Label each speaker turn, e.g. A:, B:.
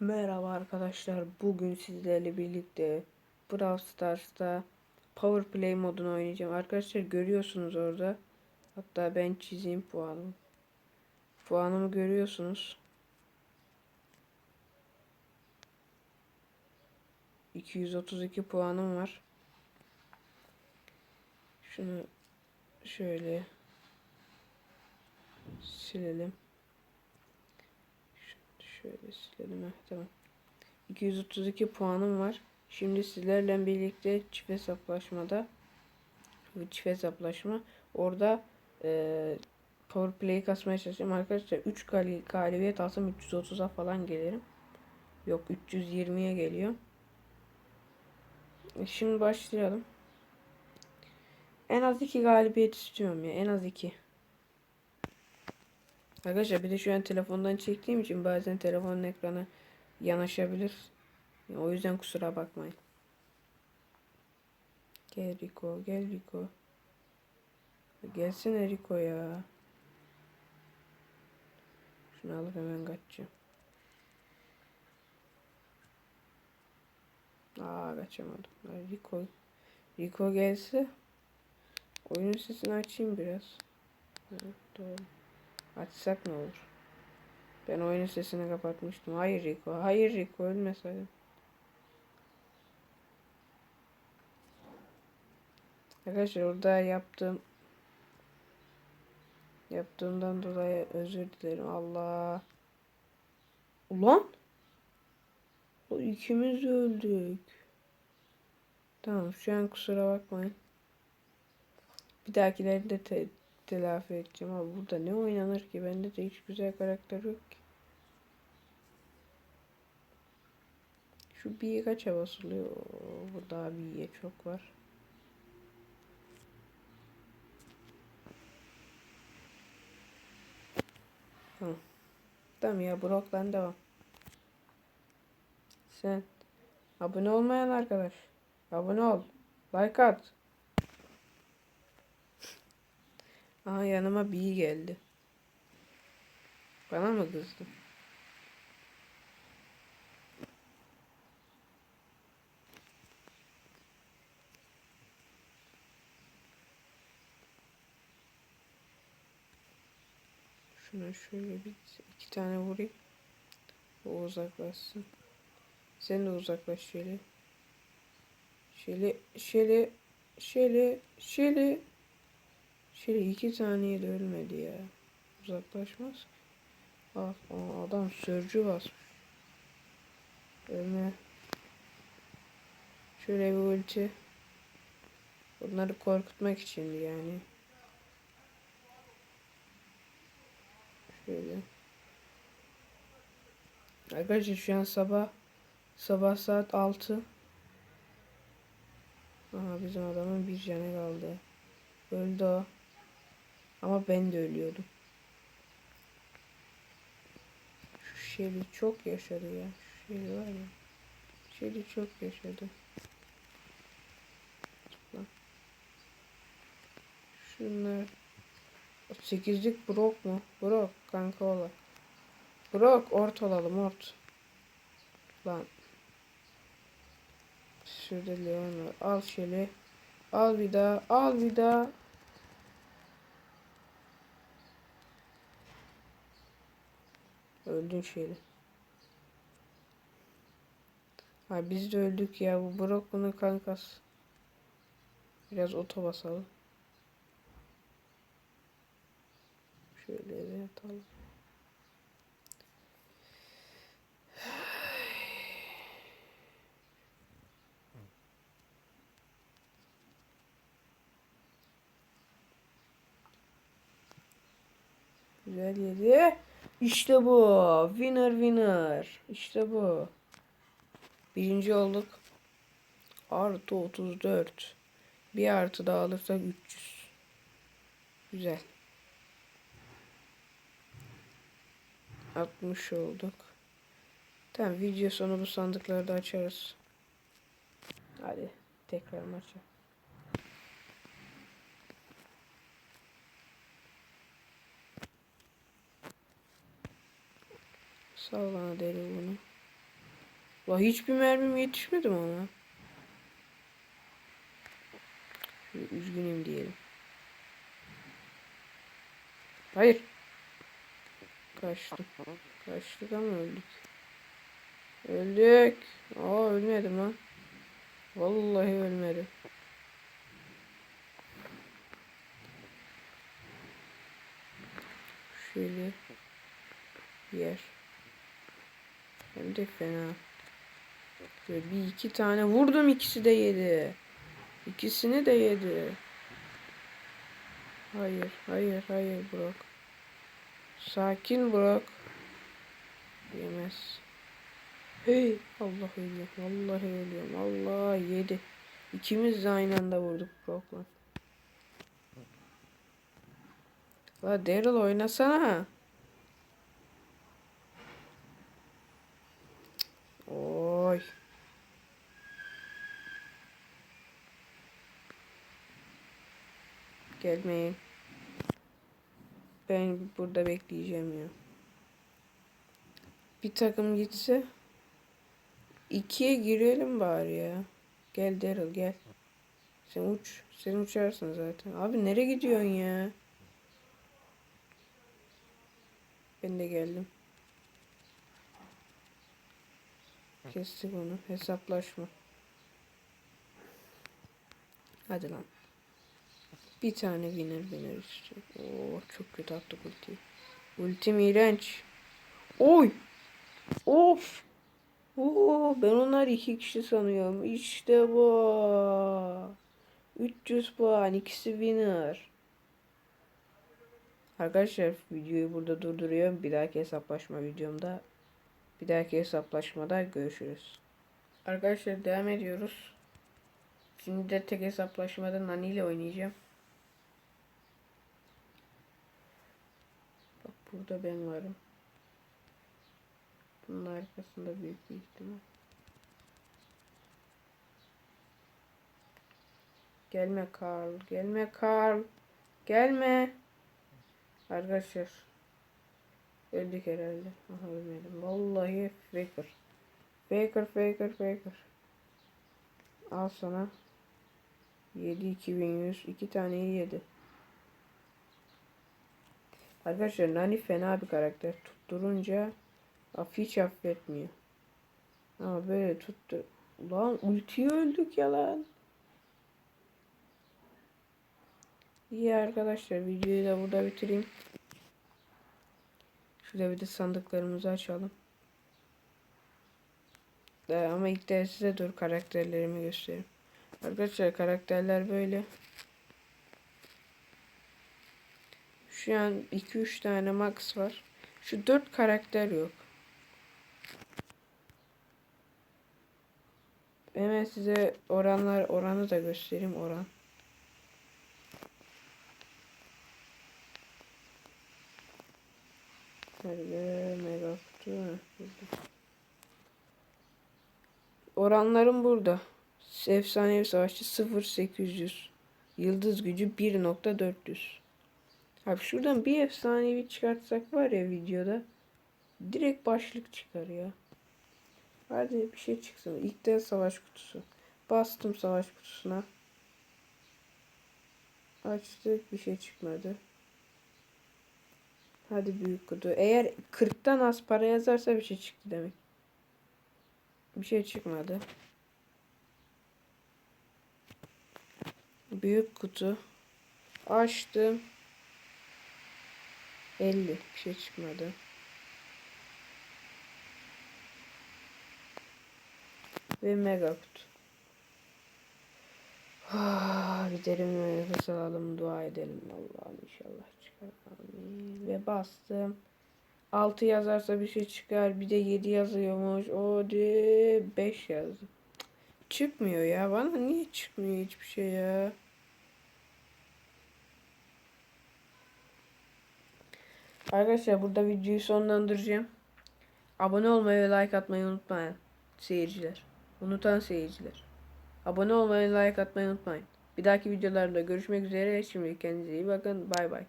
A: Merhaba arkadaşlar. Bugün sizlerle birlikte Brawl Stars'ta Power Play modunu oynayacağım. Arkadaşlar görüyorsunuz orada. Hatta ben çizeyim puanımı. Puanımı görüyorsunuz. 232 puanım var. Şunu şöyle silelim. Şöyle silelim. Heh, tamam. 232 puanım var. Şimdi sizlerle birlikte çift hesaplaşmada çift hesaplaşma orada e, power play kasmaya çalışacağım arkadaşlar 3 gal galibiyet alsam 330'a falan gelirim yok 320'ye geliyor E, şimdi başlayalım en az 2 galibiyet istiyorum ya en az 2 Arkadaşlar bir de şu an telefondan çektiğim için bazen telefonun ekranı yanaşabilir. O yüzden kusura bakmayın. Gel Rico, gel Rico. Gelsene Rico ya. Şunu alıp hemen kaçacağım. Aa kaçamadım. Rico. Rico gelse oyunun sesini açayım biraz. Evet, doğru. Açsak ne olur? Ben oyunun sesini kapatmıştım. Hayır Rico. Hayır Rico ölmeseydin. Arkadaşlar orada yaptığım yaptığımdan dolayı özür dilerim. Allah. Ulan. O ikimiz öldük. Tamam şu an kusura bakmayın. Bir dahakileri te telafi edeceğim ama burada ne oynanır ki? Bende de hiç güzel karakter yok ki. Şu bir kaça basılıyor? Bu daha bir çok var. Tamam. Tamam ya Brock'dan devam. Sen abone olmayan arkadaş. Abone ol. Like at. Aha yanıma bir geldi. Bana mı kızdı? Şuna şöyle bir iki tane vurayım. O uzaklaşsın. Sen de uzaklaş şöyle. Şöyle şöyle şöyle şöyle şöyle iki saniye de ölmedi ya. Uzaklaşmaz. Bak o adam sörcü basmış. Ölme. Şöyle bir ulti. Bunları korkutmak içindi yani. Şöyle. Arkadaşlar şu an sabah sabah saat 6. Aha bizim adamın bir canı kaldı. Öldü o. Ama ben de ölüyordum. Şu Shelly çok yaşadı ya. Şu Shelly var ya. Shelly çok yaşadı. Lan. Şunlar. Sekizlik Brock mu? Brock kanka ola. Brock ort olalım ort. Lan. Şurada Leon var. Al şöyle. Al bir daha. Al bir daha. Öldün şeyle. Ha biz de öldük ya. Bu Brock bunun kankası. Biraz oto basalım. Şöyle eve yatalım. Güzel yedi. İşte bu. Winner winner. İşte bu. Birinci olduk. Artı 34. Bir artı daha alırsak 300. Güzel. 60 olduk. Tamam video sonu bu sandıkları da açarız. Hadi tekrar maça. Sal bana deli bunu. La hiçbir mermim yetişmedi mi ona? Üzgünüm diyelim. Hayır. Kaçtık. Kaçtık ama öldük. Öldük. Aa ölmedim lan. Vallahi ölmedim. Şöyle yer. Hem de fena. Böyle bir iki tane vurdum ikisi de yedi. İkisini de yedi. Hayır, hayır, hayır Brock. Sakin Brock. Yemez. Hey, Allah ölüyor. Vallahi ölüyorum. Allah yedi. İkimiz de aynı anda vurduk Brock'la. La Daryl oynasana. Oy. Gelmeyin. Ben burada bekleyeceğim ya. Bir takım gitse ikiye girelim bari ya. Gel Daryl gel. Sen uç. Sen uçarsın zaten. Abi nereye gidiyorsun ya? Ben de geldim. Kestik onu. Hesaplaşma. Hadi lan. Bir tane winner winner işte. Oo çok kötü attık ultiyi. Ultim iğrenç. Oy. Of. Oo ben onları iki kişi sanıyorum. İşte bu. 300 puan ikisi winner. Arkadaşlar videoyu burada durduruyorum. Bir dahaki hesaplaşma videomda bir dahaki hesaplaşmada görüşürüz. Arkadaşlar devam ediyoruz. Şimdi de tek hesaplaşmada Nani ile oynayacağım. Burada ben varım. Bunun arkasında büyük bir ihtimal. Gelme Karl. Gelme Karl. Gelme. Arkadaşlar. Öldük herhalde. Aha ölmedim. Vallahi faker. Faker faker faker. Al sana. 7 2100. 2 taneyi yedi. Arkadaşlar Nani fena bir karakter. Tutturunca af hiç affetmiyor. Ama böyle tuttu. Lan ultiyi öldük ya lan. İyi arkadaşlar videoyu da burada bitireyim. Şurada bir de sandıklarımızı açalım. Ee, ama ilk de size dur karakterlerimi göstereyim. Arkadaşlar karakterler böyle. Şu an 2-3 tane max var. Şu 4 karakter yok. Hemen size oranlar oranı da göstereyim oran. Nerede mega kutu? Oranlarım burada. Efsanevi savaşçı 0800. Yıldız gücü 1.400. Abi şuradan bir efsanevi çıkartsak var ya videoda. Direkt başlık çıkar ya. Hadi bir şey çıksın. İlk de savaş kutusu. Bastım savaş kutusuna. Açtık bir şey çıkmadı. Hadi büyük kutu. Eğer 40'tan az para yazarsa bir şey çıktı demek. Bir şey çıkmadı. Büyük kutu. Açtım. 50. Bir şey çıkmadı. Ve mega kutu. Ah, bir derin nefes alalım, dua edelim. Allah'ım inşallah çıkar. Amin. Ve bastım. 6 yazarsa bir şey çıkar. Bir de 7 yazıyormuş. O de 5 yazdı. Çıkmıyor ya. Bana niye çıkmıyor hiçbir şey ya? Arkadaşlar burada videoyu sonlandıracağım. Abone olmayı ve like atmayı unutmayın seyirciler. Unutan seyirciler. Abone olmayı, like atmayı unutmayın. Bir dahaki videolarda görüşmek üzere. Şimdi kendinize iyi bakın. Bay bay.